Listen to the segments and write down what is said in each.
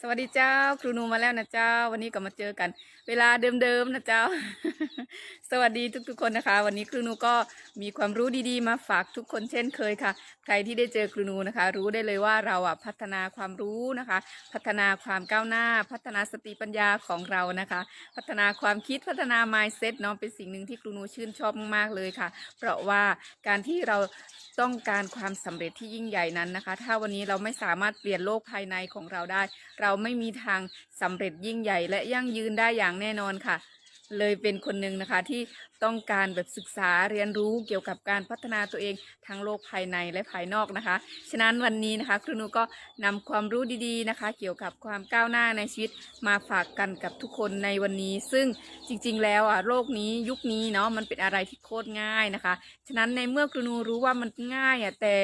สวัสดีเจ้า ครูนูมาแล้วนะเจ้า วันนี้ก็มาเจอกัน เวลาเดิมๆนะเจ้า สวัสดีทุกๆคนนะคะ วันนี้ครูนูก็มีความรู้ดีๆ มาฝากทุกคนเช่นเคยค่ะ ใครที่ได้เจอครูนูนะคะ รู้ได้เลยว่าเราอะพัฒนาความรู้นะคะ พัฒนาความก้าวหน้า พัฒนาสติปัญญาของเรานะคะ พัฒนาความคิดพัฒนา mindset เนาะเป็นสิ่งหนึ่งที่ครูนูชื่นชอบมากๆเลยค่ะ เพราะว่าการที่เราต้องการความสำเร็จที่ยิ่งใหญ่นั้นนะคะ ถ้าวันนี้เราไม่สามารถเปลี่ยนโลกภายในของเราได้เราราไม่มีทางสำเร็จยิ่งใหญ่และยั่งยืนได้อย่างแน่นอนค่ะ เลยเป็นคนหนึ่งนะคะที่ต้องการแบบศึกษาเรียนรู้เกี่ยวกับการพัฒนาตัวเองทั้งโลกภายในและภายนอกนะคะ ฉะนั้นวันนี้นะคะครูนูก็นำความรู้ดีๆนะคะ เกี่ยวกับความก้าวหน้าในชีวิตมาฝากกันกับทุกคนในวันนี้ ซึ่งจริงๆ แล้วอะโลกนี้ยุคนี้เนาะมันเป็นอะไรที่โคตรง่ายนะคะ ฉะนั้นในเมื่อครูนูรู้ว่ามันง่ายอะแต่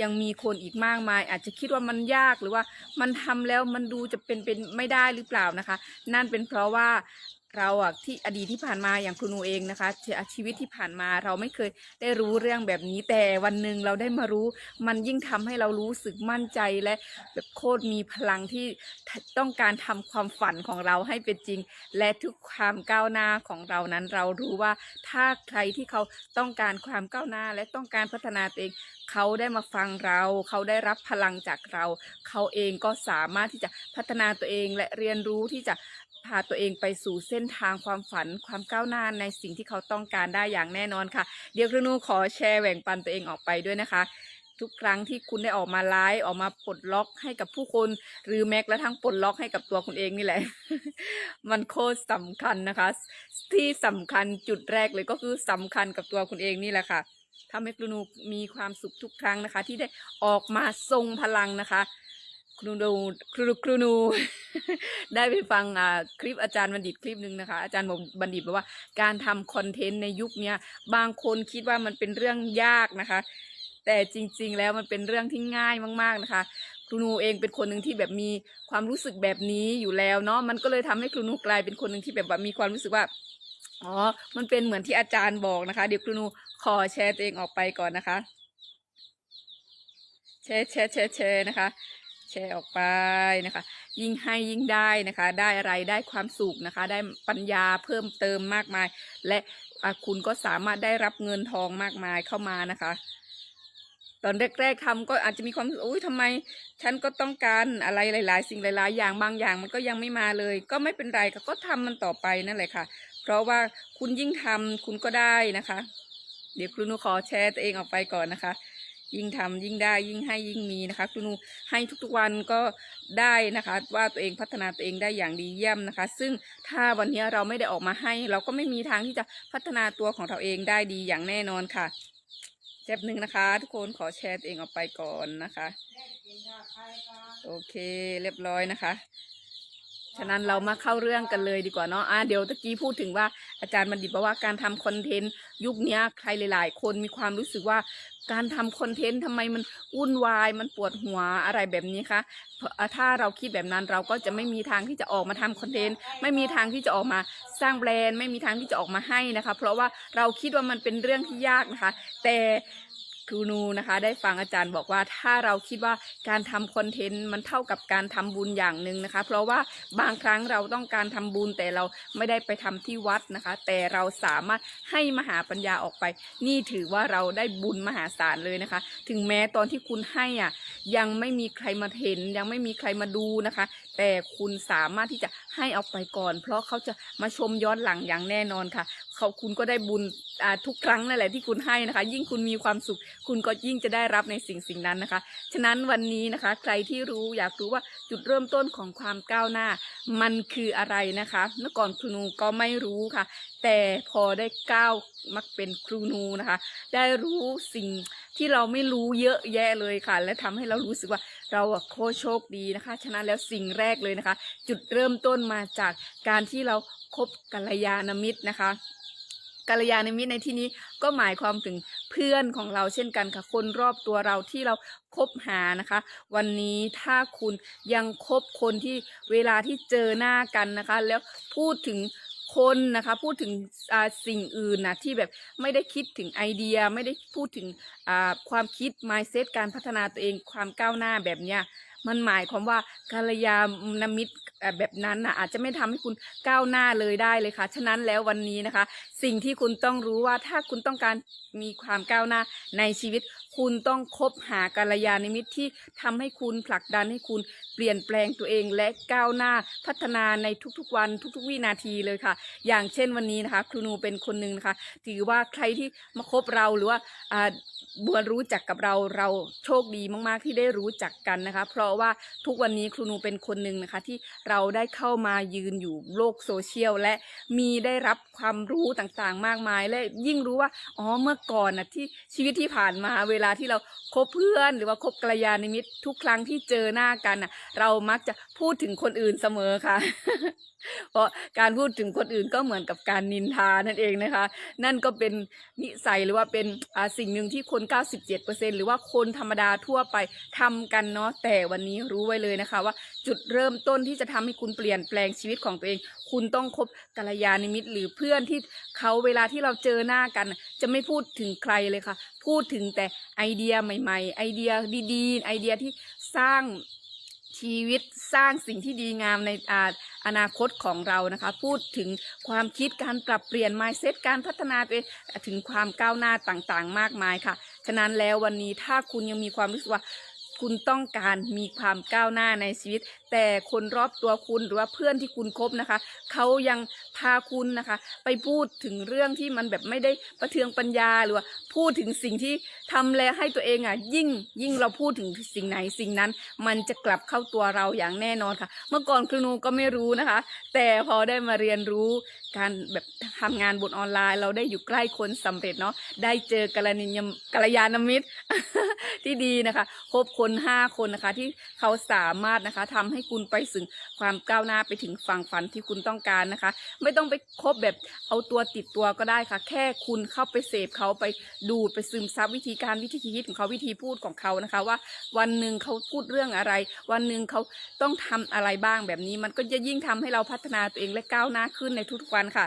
ยังมีคนอีกมากมาย อาจจะคิดว่ามันยากหรือว่ามันทำแล้วมันดูจะเป็นเป็นไม่ได้หรือเปล่านะคะ นั่นเป็นเพราะว่า เราอะที่อดีตที่ผ่านมาอย่างครูนูเองนะคะชีวิตที่ผ่านมาเราไม่เคยได้รู้เรื่องแบบนี้แต่วันหนึ่งเราได้มารู้ มันยิ่งทำให้เรารู้สึกมั่นใจและแบบโคตรมีพลังที่ต้องการทำความฝันของเราให้เป็นจริง และทุกความก้าวหน้าของเรานั้น เรารู้ว่าถ้าใครที่เขาต้องการความก้าวหน้า และต้องการพัฒนาตัวเองเขาได้มาฟังเรา เขาได้รับพลังจากเรา เขาเองก็สามารถที่จะพัฒนาตัวเองและเรียนรู้ที่จะ พาตัวเองไปสู่เส้นทางความฝันความก้าวหน้าในสิ่งที่เขาต้องการได้อย่างแน่นอนค่ะ เดี๋ยวครูนูขอแชร์แบ่งปันตัวเองออกไปด้วยนะคะ ทุกครั้งที่คุณได้ออกมาไลฟ์ออกมาปลดล็อกให้กับผู้คน หรือแม้กระทั่งปลดล็อกให้กับตัวคุณเองนี่แหละ มันโคตรสำคัญนะคะ ที่สำคัญจุดแรกเลยก็คือสำคัญกับตัวคุณเองนี่แหละค่ะทำให้ครูนูมีความสุขทุกครั้งนะคะ ที่ได้ออกมาทรงพลังนะคะ ครูนูครูครูนู ได้ไปฟังอ่าคลิปอาจารย์บัณฑิตคลิปหนึ่งนะคะ อาจารย์บอกบัณฑิตบอกว่าการทำคอนเทนต์ในยุคนี้บางคนคิดว่ามันเป็นเรื่องยากนะคะ แต่จริง ๆ แล้วมันเป็นเรื่องที่ง่ายมาก ๆนะคะ ครูนูเองเป็นคนหนึ่งที่แบบมีความรู้สึกแบบนี้อยู่แล้วเนาะมันก็เลยทำให้ครูนูกลายเป็นคนหนึ่งที่แบบว่ามีความรู้สึกว่าอ๋อ มันเป็นเหมือนที่อาจารย์บอกนะคะ เดี๋ยวครูนูขอแชร์ตัวเองออกไปก่อนนะคะ แชร์แชร์แชร์แชร์นะคะ แชร์ออกไปนะคะ ยิ่งให้ยิ่งได้นะคะ ได้อะไรได้ความสุขนะคะ ได้ปัญญาเพิ่มเติมมากมาย และคุณก็สามารถได้รับเงินทองมากมายเข้ามานะคะ ตอนแรกๆทำก็อาจจะมีความอุ้ยทำไม ฉันก็ต้องการอะไรหลาย ๆ สิ่งหลาย ๆ อย่างบางอย่างมันก็ยังไม่มาเลย ก็ไม่เป็นไรค่ะก็ทำมันต่อไปนั่นแหละค่ะ เพราะว่าคุณยิ่งทำคุณก็ได้นะคะ เดี๋ยวครูนูขอแชร์ตัวเองออกไปก่อนนะคะ ยิ่งทำยิ่งได้ยิ่งให้ยิ่งมีนะคะครูนูให้ทุกๆวันก็ได้นะคะ ว่าตัวเองพัฒนาตัวเองได้อย่างดีเยี่ยมนะคะ ซึ่งถ้าวันนี้เราไม่ได้ออกมาให้ เราก็ไม่มีทางที่จะพัฒนาตัวของเราเองได้ดีอย่างแน่นอนค่ะแจ็บหนึ่งนะคะ ทุกคนขอแชร์ตัวเองออกไปก่อนนะคะ โอเค เรียบร้อยนะคะ ฉะนั้นเรามาเข้าเรื่องกันเลยดีกว่าเนาะอะเดี๋ยวตะกี้พูดถึงว่าอาจารย์บัณฑิตบอกว่าการทำคอนเทนต์ยุคนี้ใครหลาย ๆ คนมีความรู้สึกว่าการทำคอนเทนต์ทำไมมันวุ่นวาย มันปวดหัวอะไรแบบนี้คะถ้าเราคิดแบบนั้นเราก็จะไม่มีทางที่จะออกมาทำคอนเทนต์ไม่มีทางที่จะออกมาสร้างแบรนด์ ไม่มีทางที่จะออกมาให้นะคะ เพราะว่าเราคิดว่ามันเป็นเรื่องที่ยากนะคะ แต่ ครูนูนะคะ ได้ฟังอาจารย์บอกว่าถ้าเราคิดว่าการทำคอนเทนต์มันเท่ากับการทำบุญอย่างหนึ่งนะคะ เพราะว่าบางครั้งเราต้องการทำบุญแต่เราไม่ได้ไปทำที่วัดนะคะ แต่เราสามารถให้มหาปัญญาออกไป นี่ถือว่าเราได้บุญมหาศาลเลยนะคะ ถึงแม้ตอนที่คุณให้อะยังไม่มีใครมาเห็นยังไม่มีใครมาดูนะคะ แต่คุณสามารถที่จะให้ออกไปก่อน เพราะเขาจะมาชมย้อนหลังอย่างแน่นอนค่ะ เขาคุณก็ได้บุญทุกครั้งนั่นแหละที่คุณให้นะคะ ยิ่งคุณมีความสุข คุณก็ยิ่งจะได้รับในสิ่งสิ่งนั้นนะคะ ฉะนั้นวันนี้นะคะ ใครที่รู้อยากรู้ว่าจุดเริ่มต้นของความก้าวหน้า มันคืออะไรนะคะ เมื่อก่อนครูนูก็ไม่รู้ค่ะ แต่พอได้ก้าวมักเป็นครูนูนะคะ ได้รู้สิ่งที่เราไม่รู้เยอะแยะเลยค่ะ และทำให้เรารู้สึกว่า เราโคโชคดีนะคะ ฉะนั้นแล้วสิ่งแรกเลยนะคะ จุดเริ่มต้นมาจากการที่เราคบกัลยาณมิตรนะคะกัลยาณมิตรในที่นี้ก็หมายความถึงเพื่อนของเราเช่นกันค่ะ คนรอบตัวเราที่เราคบหานะคะ วันนี้ถ้าคุณยังคบคนที่เวลาที่เจอหน้ากันนะคะ แล้วพูดถึง คนนะคะ พูดถึงสิ่งอื่นนะที่แบบไม่ได้คิดถึงไอเดีย ไม่ได้พูดถึงความคิด mindset การพัฒนาตัวเองความก้าวหน้าแบบเนี้ยมันหมายความว่ากัลยาณมิตรแบบนั้นนะอาจจะไม่ทำให้คุณก้าวหน้าเลยได้เลยค่ะ ฉะนั้นแล้ววันนี้นะคะ สิ่งที่คุณต้องรู้ว่าถ้าคุณต้องการมีความก้าวหน้าในชีวิต คุณต้องคบหากัลยาณมิตรที่ทำให้คุณผลักดันให้คุณเปลี่ยนแปลงตัวเองและก้าวหน้าพัฒนาในทุกๆ วันทุก ๆ วินาทีเลยค่ะ อย่างเช่นวันนี้นะคะ ครูนูเป็นคนหนึ่งนะคะถือว่าใครที่มาคบเราหรือว่าอ่าบัวรู้จักกับเราเราโชคดีมากๆที่ได้รู้จักกันนะคะ เพราะว่าทุกวันนี้ครูนูเป็นคนหนึ่งนะคะที่เราได้เข้ามายืนอยู่โลกโซเชียลและมีได้รับความรู้ต่างๆ มากมาย และยิ่งรู้ว่าอ๋อเมื่อก่อนนะที่ชีวิตที่ผ่านมาเวลาที่เราคบเพื่อน หรือว่าคบกัลยาณมิตรทุกครั้งที่เจอหน้ากันน่ะเรามักจะพูดถึงคนอื่นเสมอค่ะเพราะการพูดถึงคนอื่นก็เหมือนกับการนินทานั่นเองนะคะ นั่นก็เป็นนิสัยหรือว่าเป็นอ่าสิ่งหนึ่งที่คน 97%หรือว่าคนธรรมดาทั่วไปทำกันเนาะแต่วันนี้รู้ไว้เลยนะคะว่า จุดเริ่มต้นที่จะทำให้คุณเปลี่ยนแปลงชีวิตของตัวเอง คุณต้องคบกัลยาณมิตรหรือเพื่อนที่เขาเวลาที่เราเจอหน้ากัน จะไม่พูดถึงใครเลยค่ะ พูดถึงแต่ไอเดียใหม่ ๆ ไอเดียดีๆ ไอเดียที่สร้างชีวิตสร้างสิ่งที่ดีงามในอาอนาคตของเรานะคะ พูดถึงความคิดการปรับเปลี่ยน mindset การพัฒนาตัวเองถึงความก้าวหน้าต่างๆ มากมายค่ะ ฉะนั้นแล้ววันนี้ถ้าคุณยังมีความรู้สึกว่า คุณต้องการมีความก้าวหน้าในชีวิต แต่คนรอบตัวคุณหรือว่าเพื่อนที่คุณคบนะคะ เขายังพาคุณนะคะ ไปพูดถึงเรื่องที่มันแบบไม่ได้ประเทืองปัญญาหรือว่าพูดถึงสิ่งที่ ทำแล้วให้ตัวเองอะยิ่งยิ่งเราพูดถึงสิ่งไหนสิ่งนั้น มันจะกลับเข้าตัวเราอย่างแน่นอนค่ะ เมื่อก่อนครูนูก็ไม่รู้นะคะ แต่พอได้มาเรียนรู้การแบบทำงานบนออนไลน์ เราได้อยู่ใกล้คนสำเร็จเนาะได้เจอกัลยาณกัลยาณมิตรที่ดีนะคะคบคนห้าคนนะคะที่เขาสามารถนะคะทำให้คุณไปถึงความก้าวหน้าไปถึงฝั่งฝันที่คุณต้องการนะคะ ไม่ต้องไปคบแบบเอาตัวติดตัวก็ได้ค่ะ แค่คุณเข้าไปเสพเขาไปดูไปซึมซับวิธีการวิธีคิดของเขาวิธีพูดของเขานะคะ ว่าวันหนึ่งเขาพูดเรื่องอะไร วันหนึ่งเขาต้องทำอะไรบ้างแบบนี้ มันก็จะยิ่งทำให้เราพัฒนาตัวเองและก้าวหน้าขึ้นในทุกๆวันค่ะ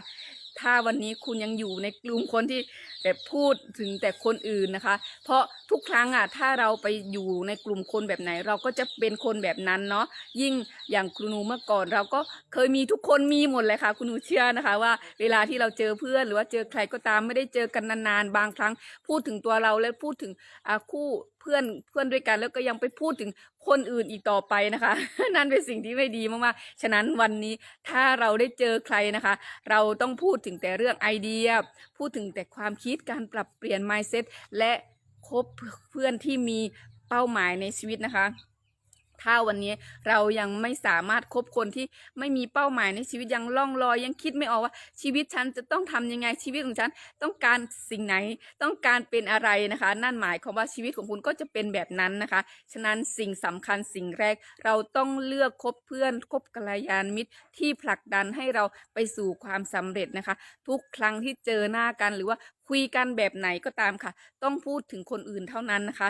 ถ้าวันนี้คุณยังอยู่ในกลุ่มคนที่แบบพูดถึงแต่คนอื่นนะคะ เพราะ ทุกครั้งอะถ้าเราไปอยู่ในกลุ่มคนแบบไหน เราก็จะเป็นคนแบบนั้นเนาะยิ่งอย่างครูนูเมื่อก่อน เราก็เคยมีทุกคนมีหมดเลยค่ะคุณนูเชื่อนะคะ ว่าเวลาที่เราเจอเพื่อน หรือว่าเจอใครก็ตามไม่ได้เจอกันนานๆบางครั้ง พูดถึงตัวเราและพูดถึงคู่เพื่อนเพื่อนด้วยกันแล้วก็ยังไปพูดถึงคนอื่นอีกต่อไปนะคะ นั่นเป็นสิ่งที่ไม่ดีมากๆฉะนั้นวันนี้ถ้าเราได้เจอใครนะคะ เราต้องพูดถึงแต่เรื่องไอเดีย พูดถึงแต่ความคิดการปรับเปลี่ยน mindset และ คบเพื่อนที่มีเป้าหมายในชีวิตนะคะ ถ้าวันนี้เรายังไม่สามารถคบคนที่ไม่มีเป้าหมายในชีวิตยังล่องลอยยังคิดไม่ออกว่าชีวิตฉันจะต้องทำยังไงชีวิตของฉันต้องการสิ่งไหนต้องการเป็นอะไรนะคะ นั่นหมายความว่าชีวิตของคุณก็จะเป็นแบบนั้นนะคะ ฉะนั้นสิ่งสำคัญสิ่งแรกเราต้องเลือกคบเพื่อนคบกัลยาณมิตรที่ผลักดันให้เราไปสู่ความสำเร็จนะคะ ทุกครั้งที่เจอหน้ากันหรือว่าคุยกันแบบไหนก็ตามค่ะ ต้องพูดถึงคนอื่นเท่านั้นนะคะ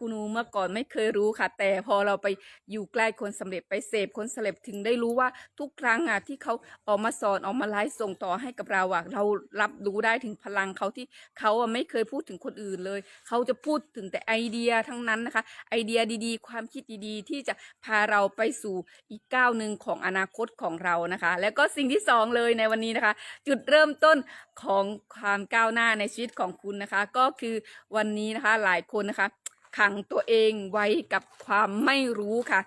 ครูนูเมื่อก่อนไม่เคยรู้ค่ะ แต่พอเราไปอยู่ใกล้คนสำเร็จไปเสพคนสำเร็จถึงได้รู้ว่าทุกครั้งอะที่เขาออกมาสอนออกมาไลฟ์ส่งต่อให้กับเราอะเรารับรู้ได้ถึงพลังเขาที่เขาอะไม่เคยพูดถึงคนอื่นเลย เขาจะพูดถึงแต่ไอเดียทั้งนั้นนะคะ ไอเดียดีๆ ความคิดดีๆ ที่จะพาเราไปสู่อีกก้าวหนึ่งของอนาคตของเรานะคะ แล้วก็สิ่งที่สองเลยในวันนี้นะคะ จุดเริ่มต้นของความก้าวหน้าในชีวิตของคุณนะคะ ก็คือวันนี้นะคะหลายคนนะคะ ขังตัวเองไว้กับความไม่รู้ค่ะ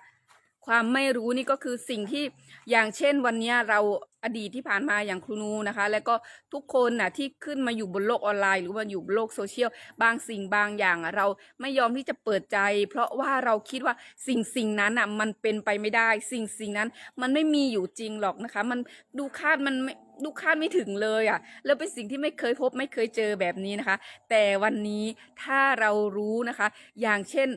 ความไม่รู้นี่ก็คือสิ่งที่อย่างเช่นวันนี้เราอดีตที่ผ่านมาอย่างครูนูนะคะ แล้วก็ทุกคนน่ะที่ขึ้นมาอยู่บนโลกออนไลน์ หรือว่าอยู่บนโลกโซเชียลบางสิ่งบางอย่างเราไม่ยอมที่จะเปิดใจ เพราะว่าเราคิดว่าสิ่งสิ่งนั้นอะมันเป็นไปไม่ได้ สิ่งสิ่งนั้นมันไม่มีอยู่จริงหรอกนะคะ มันดูคาดมัน ไม่ดูคาดไม่ถึงเลยอะ แล้วเป็นสิ่งที่ไม่เคยพบไม่เคยเจอแบบนี้นะคะ แต่วันนี้ถ้าเรารู้นะคะ อย่างเช่น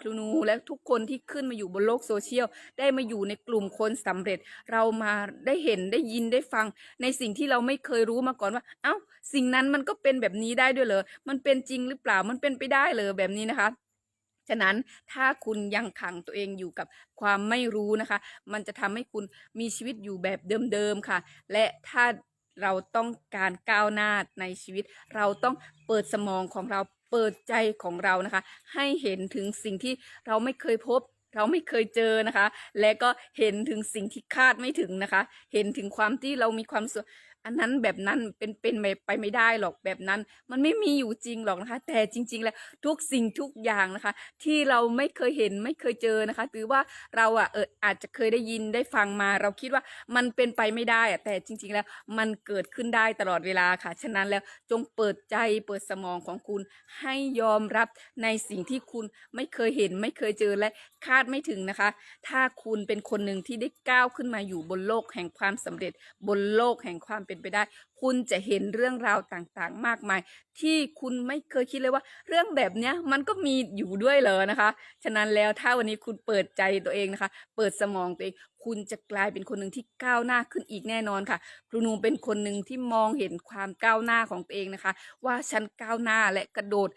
ครูนูและทุกคนที่ขึ้นมาอยู่บนโลกโซเชียล ได้มาอยู่ในกลุ่มคนสำเร็จ เรามาได้เห็นได้ยินได้ฟัง ในสิ่งที่เราไม่เคยรู้มาก่อนว่า เอ้า สิ่งนั้นมันก็เป็นแบบนี้ได้ด้วยเหรอ มันเป็นจริงหรือเปล่า มันเป็นไปได้เหรอแบบนี้นะคะ ฉะนั้นถ้าคุณยังขังตัวเองอยู่กับความไม่รู้นะคะ มันจะทำให้คุณมีชีวิตอยู่แบบเดิมๆค่ะ และถ้าเราต้องการก้าวหน้าในชีวิต เราต้องเปิดสมองของเราเปิดใจของเรานะคะ ให้เห็นถึงสิ่งที่เราไม่เคยพบ เราไม่เคยเจอนะคะ และก็เห็นถึงสิ่งที่คาดไม่ถึงนะคะ เห็นถึงความที่เรามีความสุข อันนั้นแบบนั้นเป็นเป็นไปไม่ได้หรอกแบบนั้น มันไม่มีอยู่จริงหรอกนะคะ แต่จริง ๆ แล้วทุกสิ่งทุกอย่างนะคะ ที่เราไม่เคยเห็นไม่เคยเจอนะคะหรือว่าเราอะเอออาจจะเคยได้ยินได้ฟังมา เราคิดว่ามันเป็นไปไม่ได้อะแต่จริง ๆ แล้วมันเกิดขึ้นได้ตลอดเวลาค่ะ ฉะนั้นแล้วจงเปิดใจเปิดสมองของคุณ ให้ยอมรับในสิ่งที่คุณไม่เคยเห็นไม่เคยเจอและคาดไม่ถึงนะคะ ถ้าคุณเป็นคนหนึ่งที่ได้ก้าวขึ้นมาอยู่บนโลกแห่งความสำเร็จบนโลกแห่งความเป็นไปได้ คุณจะเห็นเรื่องราวต่างๆ มากมาย ที่คุณไม่เคยคิดเลยว่า เรื่องแบบเนี้ยมันก็มีอยู่ด้วยเลยนะคะ ฉะนั้นแล้วถ้าวันนี้คุณเปิดใจตัวเองนะคะ เปิดสมองตัวเองคุณจะกลายเป็นคนหนึ่งที่ก้าวหน้าขึ้นอีกแน่นอนค่ะครูนูเป็นคนหนึ่งที่มองเห็นความก้าวหน้าของตัวเองนะคะ ว่าฉันก้าวหน้าและกระโดด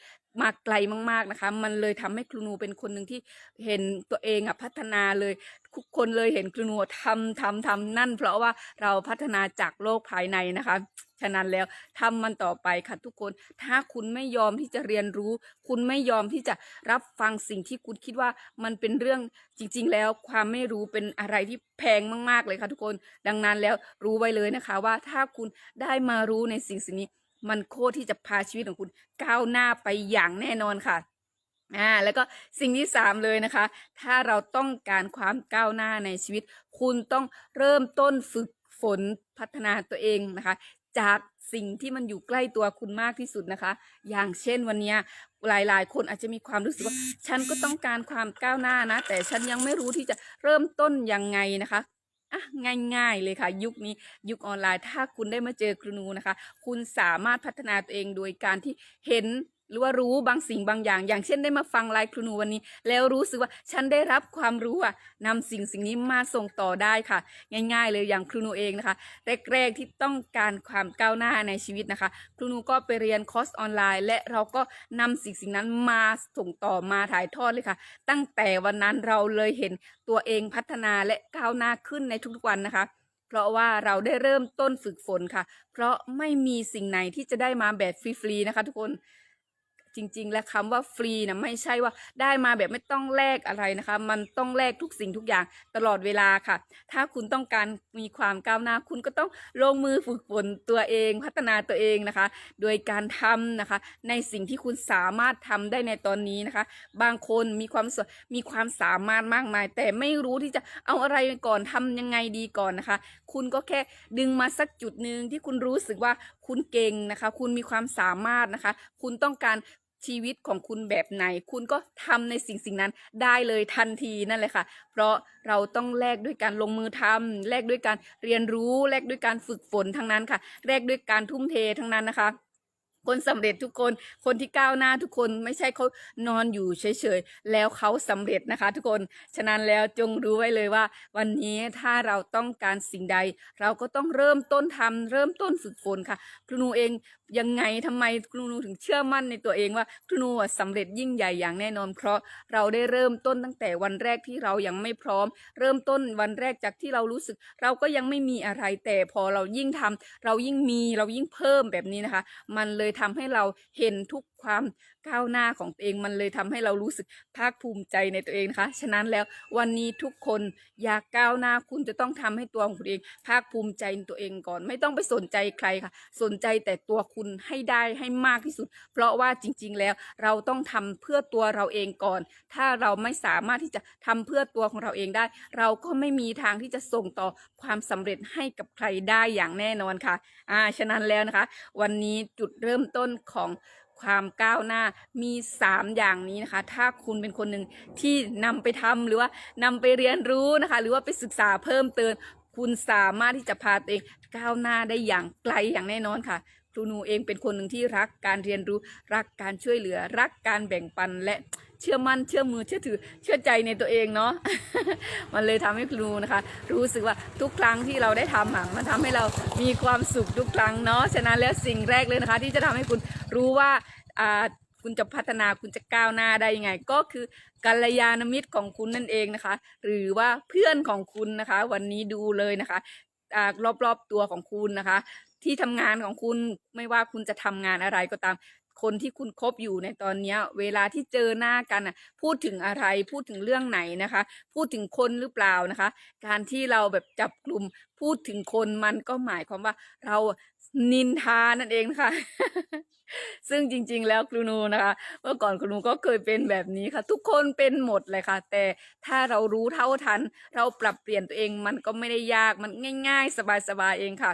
มาไกลมาก ๆนะคะ มันเลยทำให้ครูนูเป็นคนหนึ่งที่เห็นตัวเองอะพัฒนาเลยทุกคนเลยเห็นครูนูทำทำทำนั่น เพราะว่าเราพัฒนาจากโลกภายในนะคะฉะนั้นแล้วทำมันต่อไปค่ะทุกคน ถ้าคุณไม่ยอมที่จะเรียนรู้ คุณไม่ยอมที่จะรับฟังสิ่งที่คุณคิดว่ามันเป็นเรื่องจริง ๆ แล้วความไม่รู้เป็นอะไรที่แพงมาก ๆ เลยค่ะทุกคน ดังนั้นแล้วรู้ไว้เลยนะคะว่าถ้าคุณได้มารู้ในสิ่งสิ่งนี้ มันโคตรที่จะพาชีวิตของคุณก้าวหน้าไปอย่างแน่นอนค่ะอ่าแล้วก็สิ่งที่สามเลยนะคะ ถ้าเราต้องการความก้าวหน้าในชีวิต คุณต้องเริ่มต้นฝึกฝนพัฒนาตัวเองนะคะ จากสิ่งที่มันอยู่ใกล้ตัวคุณมากที่สุดนะคะ อย่างเช่นวันนี้ยหลายๆ คนอาจจะมีความรู้สึกว่า ฉันก็ต้องการความก้าวหน้านะ แต่ฉันยังไม่รู้ที่จะเริ่มต้นยังไงนะคะ อะง่าย ๆ เลยค่ะ ยุคนี้ยุคออนไลน์ ถ้าคุณได้มาเจอครูนูนะคะ คุณสามารถพัฒนาตัวเองโดยการที่เห็น หรือว่ารู้บางสิ่งบางอย่าง อย่างเช่นได้มาฟังไลฟ์ครูนูวันนี้ แล้วรู้สึกว่าฉันได้รับความรู้อะนำสิ่งสิ่งนี้มาส่งต่อได้ค่ะ ง่าย ๆ เลยอย่างครูนูเองนะคะแรกๆที่ต้องการความก้าวหน้าในชีวิตนะคะ ครูนูก็ไปเรียนคอร์สออนไลน์ และเราก็นำสิ่งสิ่งนั้นมาส่งต่อมาถ่ายทอดเลยค่ะ ตั้งแต่วันนั้นเราเลยเห็นตัวเองพัฒนาและก้าวหน้าขึ้นในทุกๆวันนะคะเพราะว่าเราได้เริ่มต้นฝึกฝนค่ะ เพราะไม่มีสิ่งไหนที่จะได้มาแบบฟรีๆนะคะ ทุกคน จริง ๆ และคำว่าฟรีนะไม่ใช่ว่าได้มาแบบไม่ต้องแลกอะไรนะคะ มันต้องแลกทุกสิ่งทุกอย่างตลอดเวลาค่ะ ถ้าคุณต้องการมีความก้าวหน้า คุณก็ต้องลงมือฝึกฝนตัวเองพัฒนาตัวเองนะคะ โดยการทำนะคะ ในสิ่งที่คุณสามารถทำได้ในตอนนี้นะคะ บางคนมีความมีความสามารถมากมาย แต่ไม่รู้ที่จะเอาอะไรก่อนทำยังไงดีก่อนนะคะ คุณก็แค่ดึงมาสักจุดหนึ่งที่คุณรู้สึกว่าคุณเก่งนะคะ คุณมีความสามารถนะคะ คุณต้องการ ชีวิตของคุณแบบไหน คุณก็ทำในสิ่งสิ่งนั้นได้เลยทันทีนั่นแหละค่ะ เพราะเราต้องแลกด้วยการลงมือทำแลกด้วยการเรียนรู้แลกด้วยการฝึกฝนทั้งนั้นค่ะแลกด้วยการทุ่มเททั้งนั้นนะคะ คนสำเร็จทุกคน คนที่ก้าวหน้าทุกคนไม่ใช่เขานอนอยู่เฉยๆ แล้วเขาสำเร็จนะคะ ทุกคน ฉะนั้นแล้วจงรู้ไว้เลยว่า วันนี้ถ้าเราต้องการสิ่งใด เราก็ต้องเริ่มต้นทำเริ่มต้นฝึกฝนค่ะครูนูเองยังไงทำไมครูนูถึงเชื่อมั่นในตัวเองว่าครูนูอะสำเร็จยิ่งใหญ่อย่างแน่นอนเพราะเราได้เริ่มต้นตั้งแต่วันแรกที่เรายังไม่พร้อม เริ่มต้นวันแรกจากที่เรารู้สึก เราก็ยังไม่มีอะไรแต่พอเรายิ่งทำเรายิ่งมีเรายิ่งเพิ่มแบบนี้นะคะ มันเลยทำให้เราเห็นทุก ความก้าวหน้าของตัวเองมันเลยทำให้เรารู้สึกภาคภูมิใจในตัวเองนะคะ ฉะนั้นแล้ววันนี้ทุกคนอยากก้าวหน้าคุณจะต้องทำให้ตัวของคุณเอง ภาคภูมิใจในตัวเองก่อน ไม่ต้องไปสนใจใครค่ะ สนใจแต่ตัวคุณให้ได้ให้มากที่สุด เพราะว่าจริง ๆ แล้วเราต้องทำเพื่อตัวเราเองก่อน ถ้าเราไม่สามารถที่จะทำเพื่อตัวของเราเองได้ เราก็ไม่มีทางที่จะส่งต่อความสำเร็จให้กับใครได้อย่างแน่นอนค่ะ อ่า ฉะนั้นแล้วนะคะ วันนี้จุดเริ่มต้นของ ความก้าวหน้ามี 3 อย่างนี้นะคะ ถ้าคุณเป็นคนหนึ่งที่นำไปทำหรือว่านำไปเรียนรู้นะคะ หรือว่าไปศึกษาเพิ่มเติมคุณสามารถที่จะพาตัวเองก้าวหน้าได้อย่างไกลอย่างแน่นอนค่ะครูนูเองเป็นคนหนึ่งที่รักการเรียนรู้ รักการช่วยเหลือ รักการแบ่งปันและ เชื่อมั่นเชื่อมือเชื่อถือเชื่อใจในตัวเองเนาะมันเลยทำให้ครูนะคะ รู้สึกว่าทุกครั้งที่เราได้ทำอะมันทำให้เรามีความสุขทุกครั้งเนาะฉะนั้นแล้วสิ่งแรกเลยนะคะ ที่จะทำให้คุณรู้ว่าอ่าคุณจะพัฒนาคุณจะก้าวหน้าได้ยังไง ก็คือกัลยาณมิตรของคุณนั่นเองนะคะ หรือว่าเพื่อนของคุณนะคะ วันนี้ดูเลยนะคะอ่ารอบๆตัวของคุณนะคะ ที่ทำงานของคุณไม่ว่าคุณจะทำงานอะไรก็ตาม คนที่คุณคบอยู่ในตอนเนี้ย เวลาที่เจอหน้ากันอะ พูดถึงอะไรพูดถึงเรื่องไหนนะคะ พูดถึงคนหรือเปล่านะคะ การที่เราแบบจับกลุ่มพูดถึงคนมันก็หมายความว่าเรานินทานั่นเองนะคะซึ่งจริง ๆ แล้วครูนูนะคะ เมื่อก่อนครูนูก็เคยเป็นแบบนี้ค่ะ ทุกคนเป็นหมดเลยค่ะ แต่ถ้าเรารู้เท่าทัน เราปรับเปลี่ยนตัวเองมันก็ไม่ได้ยากมันง่าย ๆ สบายๆเองค่ะ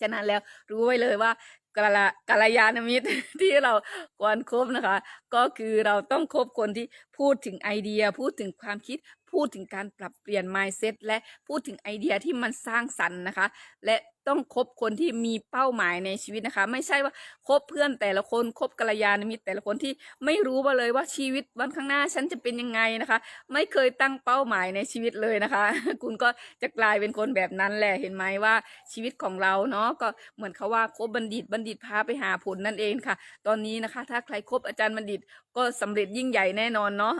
ฉะนั้นแล้วรู้ไว้เลยว่า กาลกาลยานมิตร ที่เราควรครบนะคะ ก็คือเราต้องคบคนที่พูดถึงไอเดีย พูดถึงความคิด พูดถึงการปรับเปลี่ยน mindset และพูดถึงไอเดียที่มันสร้างสรรค์นะคะ และ ต้องคบคนที่มีเป้าหมายในชีวิตนะคะ ไม่ใช่ว่าคบเพื่อนแต่ละคนคบกัลยาณมิตรแต่ละคนที่ไม่รู้มาเลยว่าชีวิตวันข้างหน้าฉันจะเป็นยังไงนะคะ ไม่เคยตั้งเป้าหมายในชีวิตเลยนะคะ คุณก็จะกลายเป็นคนแบบนั้นแหละเห็นไหมว่าชีวิตของเราเนาะก็เหมือนเขาว่าคบบัณฑิตบัณฑิตพาไปหาผลนั่นเองค่ะ ตอนนี้นะคะ ถ้าใครคบอาจารย์บัณฑิตก็สำเร็จยิ่งใหญ่แน่นอนเนาะ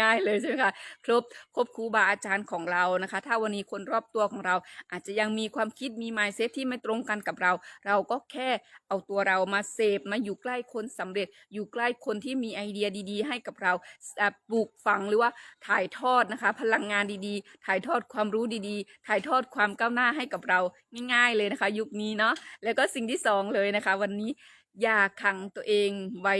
ง่ายๆเลยใช่ไหมคะครบครบครูบาอาจารย์ของเรานะคะ ถ้าวันนี้คนรอบตัวของเราอาจจะยังมีความความคิดมี mindset ที่ไม่ตรงกันกับเรา เราก็แค่เอาตัวเรามาเสพมาอยู่ใกล้คนสำเร็จ อยู่ใกล้คนที่มีไอเดียดี ๆ ให้กับเราปลูกฝังหรือว่าถ่ายทอดนะคะ พลังงานดีๆ ถ่ายทอดความรู้ดีๆ ถ่ายทอดความก้าวหน้าให้กับเราง่าย ๆเลยนะคะ ยุคนี้เนาะแล้วก็สิ่งที่สองเลยนะคะ วันนี้อย่าขังตัวเองไว้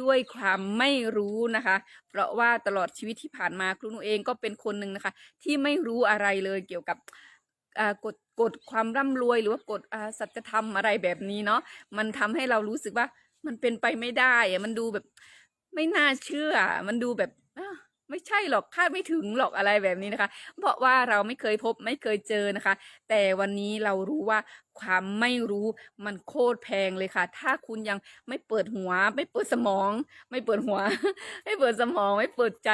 ด้วยความไม่รู้นะคะ เพราะว่าตลอดชีวิตที่ผ่านมาครูหนูเองก็เป็นคนหนึ่งนะคะ ที่ไม่รู้อะไรเลยเกี่ยวกับ กฎกฎความร่ำรวยหรือว่ากฎสัจธรรมอะไรแบบนี้เนาะมันทำให้เรารู้สึกว่ามันเป็นไปไม่ได้อะมันดูแบบไม่น่าเชื่อ มันดูแบบไม่ใช่หรอกคาดไม่ถึงหรอกอะไรแบบนี้นะคะ เพราะว่าเราไม่เคยพบไม่เคยเจอนะคะ แต่วันนี้เรารู้ว่า ความไม่รู้มันโคตรแพงเลยค่ะ ถ้าคุณยังไม่เปิดหัว ไม่เปิดสมอง ไม่เปิดหัว ไม่เปิดสมอง ไม่เปิดใจ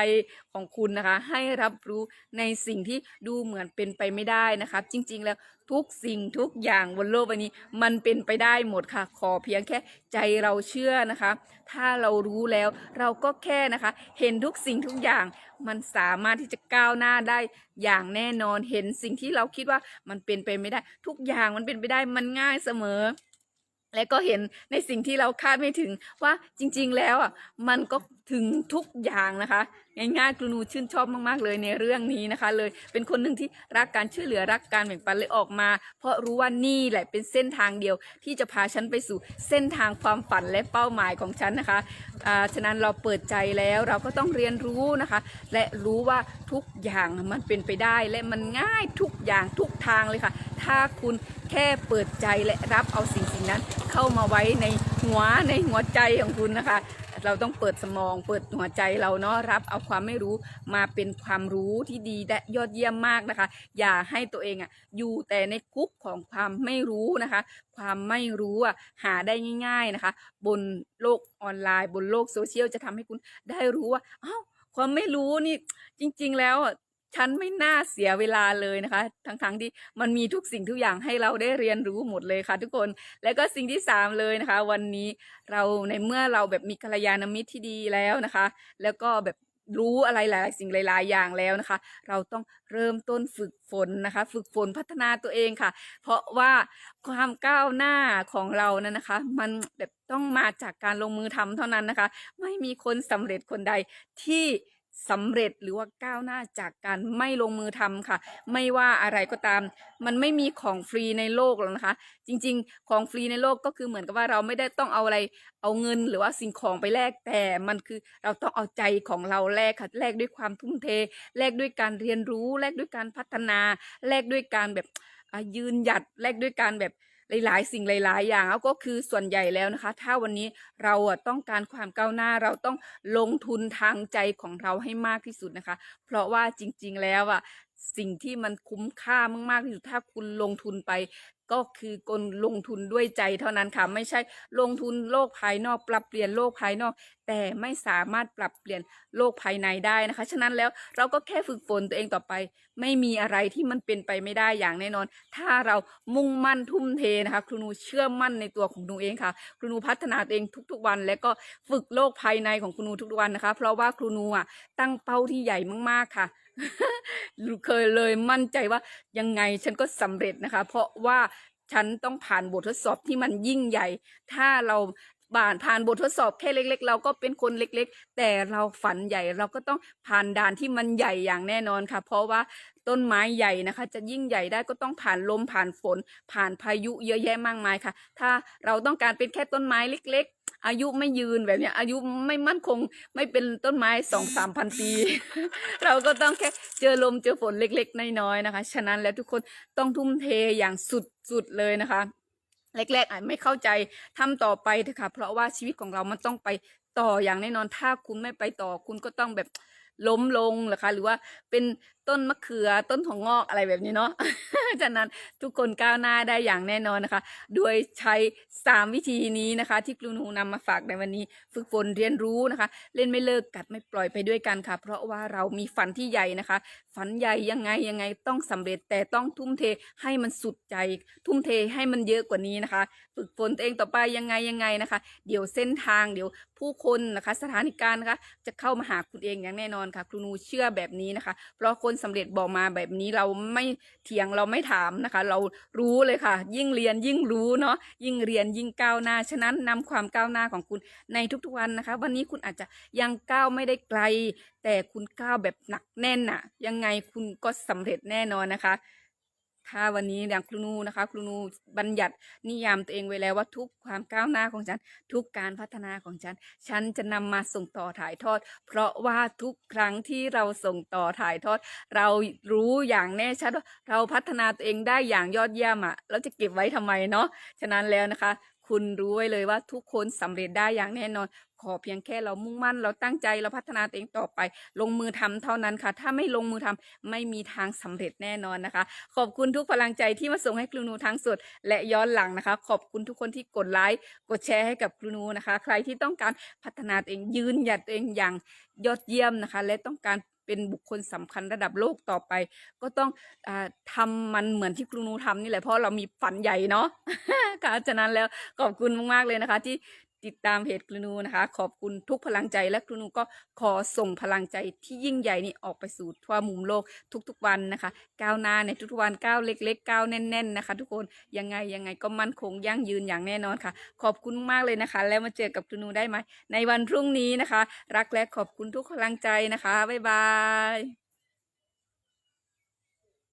ของคุณนะคะ ให้รับรู้ในสิ่งที่ดูเหมือนเป็นไปไม่ได้นะคะ จริง ๆ แล้วทุกสิ่งทุกอย่างบนโลกใบนี้ มันเป็นไปได้หมดค่ะ ขอเพียงแค่ใจเราเชื่อนะคะ ถ้าเรารู้แล้วเราก็แค่นะคะ เห็นทุกสิ่งทุกอย่าง มันสามารถที่จะก้าวหน้าได้อย่างแน่นอนเห็นสิ่งที่เราคิดว่ามันเป็นไปไม่ได้ ทุกอย่างมันเป็นไปได้มันง่ายเสมอ และก็เห็นในสิ่งที่เราคาดไม่ถึงว่าจริง ๆ แล้วอะมันก็ถึงทุกอย่างนะคะง่ายๆครูนูชื่นชอบมากๆเลยในเรื่องนี้นะคะ เลยเป็นคนหนึ่งที่รักการช่วยเหลือรักการแบ่งปันเลยออกมา เพราะรู้ว่านี่แหละเป็นเส้นทางเดียว ที่จะพาฉันไปสู่เส้นทางความฝันและเป้าหมายของฉันนะคะอาฉะนั้นเราเปิดใจแล้วเราก็ต้องเรียนรู้นะคะ และรู้ว่าทุกอย่างมันเป็นไปได้ และมันง่ายทุกอย่างทุกทางเลยค่ะ ถ้าคุณแค่เปิดใจและรับเอาสิ่งสิ่งนั้น เข้ามาไว้ในหัวในหัวใจของคุณนะคะ เราต้องเปิดสมอง เปิดหัวใจเราเนาะรับเอาความไม่รู้มาเป็นความรู้ที่ดีและยอดเยี่ยมมากนะคะ อย่าให้ตัวเองอะอยู่แต่ในคุกของความไม่รู้นะคะ ความไม่รู้อะหาได้ง่าย ๆนะคะ บนโลกออนไลน์ บนโลกโซเชียลจะทำให้คุณได้รู้ว่าอ้าวความไม่รู้นี่จริง ๆ แล้ว ฉันไม่น่าเสียเวลาเลยนะคะ ทั้งๆที่มันมีทุกสิ่งทุกอย่างให้เราได้เรียนรู้หมดเลยค่ะ ทุกคน แล้วก็สิ่งที่สามเลยนะคะ วันนี้เราในเมื่อเราแบบมีกัลยาณมิตรที่ดีแล้วนะคะ แล้วก็แบบรู้อะไรหลาย ๆ สิ่งหลาย ๆ อย่างแล้วนะคะ เราต้องเริ่มต้นฝึกฝนนะคะ ฝึกฝนพัฒนาตัวเองค่ะ เพราะว่าความก้าวหน้าของเรานั้นนะคะ มันแบบต้องมาจากการลงมือทำเท่านั้นนะคะ ไม่มีคนสำเร็จคนใดที่ สำเร็จหรือว่าก้าวหน้าจากการไม่ลงมือทำค่ะ ไม่ว่าอะไรก็ตาม มันไม่มีของฟรีในโลกหรอกนะคะ จริงๆ ของฟรีในโลกก็คือเหมือนกับว่าเราไม่ได้ต้องเอาอะไรเอาเงินหรือว่าสิ่งของไปแลกแต่มันคือเราต้องเอาใจของเราแลกค่ะแลกด้วยความทุ่มเทแลกด้วยการเรียนรู้แลกด้วยการพัฒนาแลกด้วยการแบบยืนหยัดแลกด้วยการแบบ หลายๆ สิ่งหลาย ๆ อย่างเอาก็คือส่วนใหญ่แล้วนะคะ ถ้าวันนี้เราต้องการความก้าวหน้าเราต้องลงทุนทางใจของเราให้มากที่สุดนะคะ เพราะว่าจริง ๆ แล้วอะสิ่งที่มันคุ้มค่ามากๆที่สุดถ้าคุณลงทุนไปก็คือกลลงทุนด้วยใจเท่านั้นค่ะ ไม่ใช่ลงทุนโลกภายนอก ปรับเปลี่ยนโลกภายนอกแต่ไม่สามารถปรับเปลี่ยนโลกภายในได้นะคะ ฉะนั้นแล้วเราก็แค่ฝึกฝนตัวเองต่อไป ไม่มีอะไรที่มันเป็นไปไม่ได้อย่างแน่นอน ถ้าเรามุ่งมั่นทุ่มเทนะคะ ครูนูเชื่อมั่นในตัวของนูเองค่ะ ครูนูพัฒนาตัวเองทุกๆวัน และก็ฝึกโลกภายในของครูนูทุกๆวันนะคะ เพราะว่าครูนูอะตั้งเป้าที่ใหญ่มากๆค่ะเคยเลยมั่นใจว่ายังไงฉันก็สำเร็จนะคะ เพราะว่าฉันต้องผ่านบททดสอบที่มันยิ่งใหญ่ ถ้าเรา ผ่านผ่านบททดสอบแค่เล็ก ๆ เราก็เป็นคนเล็ก ๆ แต่เราฝันใหญ่เราก็ต้องผ่านด่านที่มันใหญ่อย่างแน่นอนค่ะ เพราะว่าต้นไม้ใหญ่นะคะ จะยิ่งใหญ่ได้ก็ต้องผ่านลมผ่านฝน ผ่านพายุเยอะแยะมากมายค่ะ ถ้าเราต้องการเป็นแค่ต้นไม้เล็ก ๆ อายุไม่ยืนแบบนี้อายุไม่มั่นคงไม่เป็นต้นไม้สองสามพันปี เราก็ต้องแค่เจอลมเจอฝนเล็ก ๆ น้อยๆนะคะ ฉะนั้นแล้วทุกคนต้องทุ่มเทอย่างสุดๆเลยนะคะ แรกๆอาจไม่เข้าใจทำต่อไปเถอะค่ะ เพราะว่าชีวิตของเรามันต้องไปต่ออย่างแน่นอนถ้าคุณไม่ไปต่อ คุณก็ต้องแบบล้มลงหรอคะหรือว่าเป็นต้นมะเขือต้นถั่วงอกอะไรแบบนี้เนาะฉะนั้นทุกคนก้าวหน้าได้อย่างแน่นอนนะคะ โดยใช้สามวิธีนี้นะคะ ที่ครูนูนำมาฝากในวันนี้ ฝึกฝนเรียนรู้นะคะ เล่นไม่เลิกกัดไม่ปล่อยไปด้วยกันค่ะ เพราะว่าเรามีฝันที่ใหญ่นะคะ ฝันใหญ่ยังไงยังไงต้องสำเร็จแต่ต้องทุ่มเทให้มันสุดใจ ทุ่มเทให้มันเยอะกว่านี้นะคะ ฝึกฝนตัวเองต่อไปยังไงยังไงนะคะ เดี๋ยวเส้นทางเดี๋ยวผู้คนนะคะ สถานการณ์นะคะ จะเข้ามาหาคุณเองอย่างแน่นอนค่ะ ครูนูเชื่อแบบนี้นะคะ เพราะคนสำเร็จบอกมาแบบนี้เราไม่เถียงเราไม่ถามนะคะ เรารู้เลยค่ะ ยิ่งเรียนยิ่งรู้เนาะยิ่งเรียนยิ่งก้าวหน้า ฉะนั้นนำความก้าวหน้าของคุณในทุกๆวันนะคะ วันนี้คุณอาจจะยังก้าวไม่ได้ไกล แต่คุณก้าวแบบหนักแน่นน่ะยังไงคุณก็สำเร็จแน่นอนนะคะ ถ้าวันนี้อย่างครูนูนะคะ ครูนูบัญญัตินิยามตัวเองไว้แล้วว่าทุกความก้าวหน้าของฉัน ทุกการพัฒนาของฉัน ฉันจะนำมาส่งต่อถ่ายทอด เพราะว่าทุกครั้งที่เราส่งต่อถ่ายทอด เรารู้อย่างแน่ชัดว่าเราพัฒนาตัวเองได้อย่างยอดเยี่ยมอะเราจะเก็บไว้ทำไมเนาะฉะนั้นแล้วนะคะ คุณรู้ไว้เลยว่าทุกคนสำเร็จได้อย่างแน่นอน ขอเพียงแค่เรามุ่งมั่น เราตั้งใจเราพัฒนาตัวเองต่อไป ลงมือทำเท่านั้นค่ะ ถ้าไม่ลงมือทำไม่มีทางสำเร็จแน่นอนนะคะ ขอบคุณทุกพลังใจที่มาส่งให้ครูนูทั้งสดและย้อนหลังนะคะ ขอบคุณทุกคนที่กดไลค์กดแชร์ให้กับครูนูนะคะ ใครที่ต้องการพัฒนาตัวเองยืนหยัดตัวเองอย่างยอดเยี่ยมนะคะ และต้องการ เป็นบุคคลสำคัญระดับโลกต่อไป ก็ต้องอาทำมันเหมือนที่ครูนูทำนี่แหละเพราะเรามีฝันใหญ่เนาะค่ะฉะนั้นแล้วขอบคุณมากๆเลยนะคะ ที่ ติดตามเพจครูนูนะคะ ขอบคุณทุกพลังใจและครูนูก็ขอส่งพลังใจที่ยิ่งใหญ่นี้ออกไปสู่ทั่วมุมโลกทุกๆวันนะคะก้าวหน้าในทุกๆวันก้าวเล็กๆก้าวแน่น ๆนะคะ ทุกคนยังไงยังไงก็มั่นคงยั่งยืนอย่างแน่นอนค่ะ ขอบคุณมากเลยนะคะ แล้วมาเจอกับครูนูได้ไหมในวันพรุ่งนี้นะคะ รักและขอบคุณทุกพลังใจนะคะบ๊ายบาย